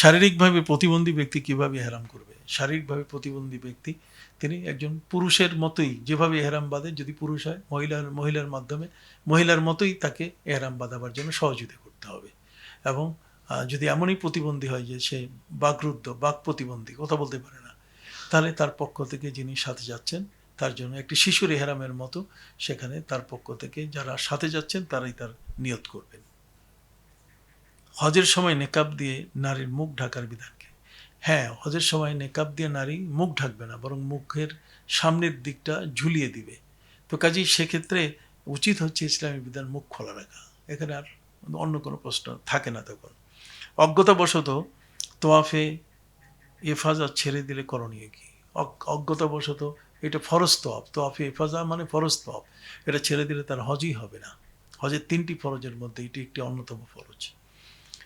শারীরিকভাবে প্রতিবন্ধী ব্যক্তি কীভাবে হেরাম করবে? শারীরিকভাবে প্রতিবন্ধী ব্যক্তি, তিনি একজন পুরুষের মতোই যেভাবে এহরাম বাঁধে, যদি পুরুষ হয়, মহিলার মহিলার মাধ্যমে, মহিলার মতোই তাকে এহরাম বাঁধাবার জন্য সহযোগিতা করতে হবে। এবং যদি এমনই প্রতিবন্ধী হয় যে সে বাকরুদ্ধ, বাক প্রতিবন্ধী, কথা বলতে পারে না, তাহলে তার পক্ষ থেকে যিনি সাথে যাচ্ছেন, তার জন্য একটি শিশুর এহরামের মতো, সেখানে তার পক্ষ থেকে যারা সাথে যাচ্ছেন, তারাই তার নিয়ত করবেন। হজের সময় নেকাব দিয়ে নারীর মুখ ঢাকার বিধানকে। হ্যাঁ হজের সময় নেকাব দিয়ে নারী মুখ ঢাকবে না, বরং মুখের সামনের দিকটা ঝুলিয়ে দিবে। তো কাজেই সেক্ষেত্রে উচিত হচ্ছে ইসলামী বিধান মুখ খোলা রাখা। এখানে আর অন্য কোনো প্রশ্ন থাকে না তখন। অজ্ঞতাবশত তোয়াফে এফাজা ছেড়ে দিলে করণীয় কি? অজ্ঞ- অজ্ঞতাবশত এটা ফরজ তোয়াফ। তোয়াফে এফাজা মানে ফরজ তোয়াফ। এটা ছেড়ে দিলে তার হজই হবে না। হজের তিনটি ফরজের মধ্যে এটি একটি অন্যতম ফরজ।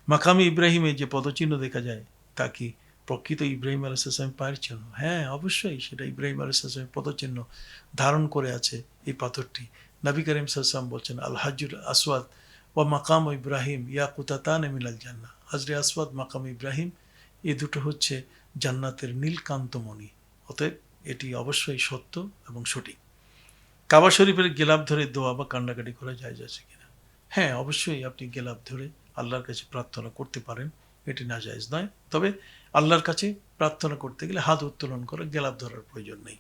মাকামি ইব্রাহিমে যে পদচিহ্ন দেখা যায়, তা কি প্রকৃত ইব্রাহিম আলাইসালাম পায়ের চিহ্ন? হ্যাঁ অবশ্যই সেটা ইব্রাহিম আলাইসালামের পদচিহ্ন ধারণ করে আছে এই পাথরটি। নবী করিম সাল্লাম বলছেন আল হাজুর আসওয়াদ ও মাকাম ইব্রাহিম ইয়া কুতাতান মিলাল জান্না হাজরে আসওয়াদ, মাকাম ইব্রাহিম, এ দুটো হচ্ছে জান্নাতের নীলকান্তমণি। অতএব এটি অবশ্যই সত্য এবং সঠিক। কাবা শরীফের গেলাপ ধরে দোয়া বা কান্নাকাটি করা যায় যাচ্ছে কিনা? হ্যাঁ অবশ্যই আপনি গেলাপ ধরে আল্লাহর কাছে প্রার্থনা করতে পারেন, এটি না জায়েজ নয়। তবে আল্লাহর কাছে প্রার্থনা করতে গেলে হাত উত্তোলন করে গেলাপ ধরার প্রয়োজন নেই।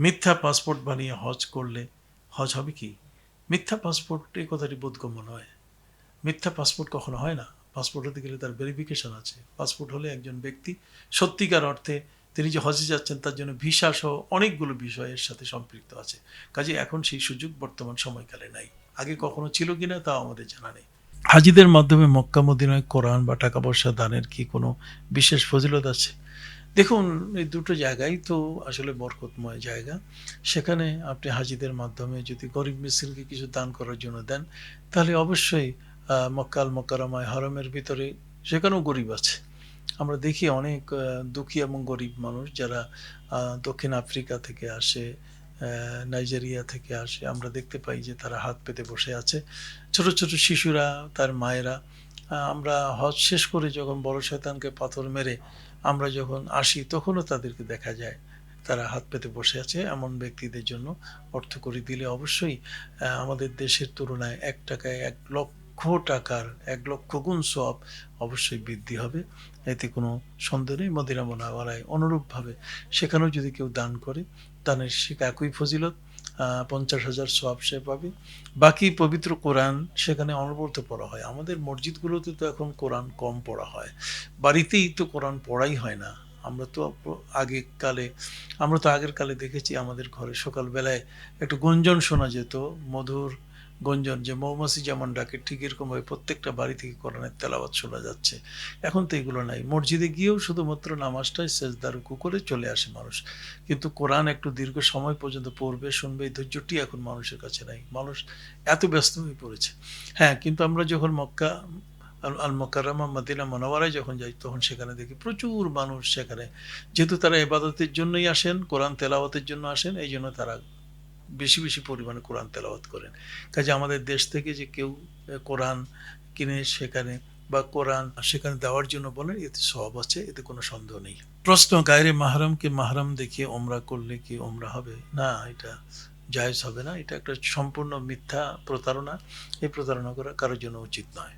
মিথ্যা পাসপোর্ট বানিয়ে হজ করলে হজ হবে কি? মিথ্যা পাসপোর্ট এই কথাটি বোধগম্য নয়। মিথ্যা পাসপোর্ট কখনো হয় না। পাসপোর্ট হতে গেলে তার ভেরিফিকেশন আছে। পাসপোর্ট হলে একজন ব্যক্তি সত্যিকার অর্থে তিনি যে হজে যাচ্ছেন, তার জন্য ভিসা সহ অনেকগুলো বিষয়ের সাথে সম্পৃক্ত আছে। কাজে এখন সেই সুযোগ বর্তমান সময়কালে নাই। আগে কখনো ছিল কিনা তাও আমাদের জানা নেই। হাজিদের মাধ্যমে মক্কা মদিনায় কোরআন বা টাকা পয়সা দানের কি কোনো বিশেষ ফজিলত আছে? দেখুন, এই দুটো জায়গাই তো আসলে বরকতময় জায়গা। সেখানে আপনি হাজিদের মাধ্যমে যদি গরিব মিছিলকে কিছু দান করার জন্য দেন, তাহলে অবশ্যই মক্কাল মক্কারামায় হরমের ভিতরে সেখানেও গরিব আছে। আমরা দেখি অনেক দুঃখী এবং গরিব মানুষ যারা দক্ষিণ আফ্রিকা থেকে আসে নাইজেরিয়া থেকে আসে। আমরা দেখতে পাই যে তারা হাত পেতে বসে আছে। ছোট ছোট শিশুরা, তার মায়েরা আমরা হজ শেষ করে যখন বড় শয়তানকে পাথর মেরে আমরা যখন আসি, তখনও তাদেরকে দেখা যায় তারা হাত পেতে বসে আছে। এমন ব্যক্তিদের জন্য অর্থ করে দিলে অবশ্যই আমাদের দেশের তুলনায় এক টাকায় এক লক্ষ টাকার এক লক্ষ গুণ সব অবশ্যই বৃদ্ধি হবে। এতে কোনো সন্দেহ নেই। মদিনা মোনাওয়ারায় অনুরূপভাবে সেখানেও যদি কেউ দান করে, দানের সে একই ফজিলত পঞ্চাশ হাজার সব সে পাবে। বাকি পবিত্র কোরআন সেখানে অনবরত পড়া হয়। আমাদের মসজিদগুলোতে তো এখন কোরআন কম পড়া হয়। বাড়িতেই তো কোরআন পড়াই হয় না। আমরা তো আগে কালে আমরা তো আগের কালে দেখেছি আমাদের ঘরে সকালবেলায় একটু গুঞ্জন শোনা যেত। মধুর গঞ্জন, যে মৌমাছি যেমন ডাকে, ঠিক এরকমভাবে প্রত্যেকটা বাড়ি থেকে কোরআনের তেলাওয়াত শোনা যাচ্ছে। এখন তো এগুলো নাই। মসজিদে গিয়েও শুধুমাত্র নামাজটাই সেজদার করে চলে আসে মানুষ। কিন্তু কোরআন একটু দীর্ঘ সময় পর্যন্ত পড়বে, শুনবে, এই ধৈর্যটি এখন মানুষের কাছে নাই। মানুষ এত ব্যস্ত হয়ে পড়েছে। হ্যাঁ কিন্তু আমরা যখন মক্কা, আল- মকাররমা মদিনা মনোয়ারায় যখন যাই, তখন সেখানে দেখি প্রচুর মানুষ সেখানে। যেহেতু তারা এবাদতের জন্যই আসেন, কোরআন তেলাওয়াতের জন্য আসেন এই জন্য তারা বেশি বেশি পরিমাণে কোরআন তেলাওয়াত করেন। কাজে আমাদের দেশ থেকে যে কেউ কোরআন কিনে সেখানে বা কোরআন সেখানে দেওয়ার জন্য বলেন, এতে সব আছে, এতে কোনো সন্দেহ নেই। প্রশ্ন গায়রে মাহরামকে মাহরাম দেখিয়ে ওমরা করলে কি ওমরা হবে? না, এটা জায়েজ হবে না, এটা একটা সম্পূর্ণ মিথ্যা প্রতারণা। এই প্রতারণা করা কারোর জন্য উচিত নয়।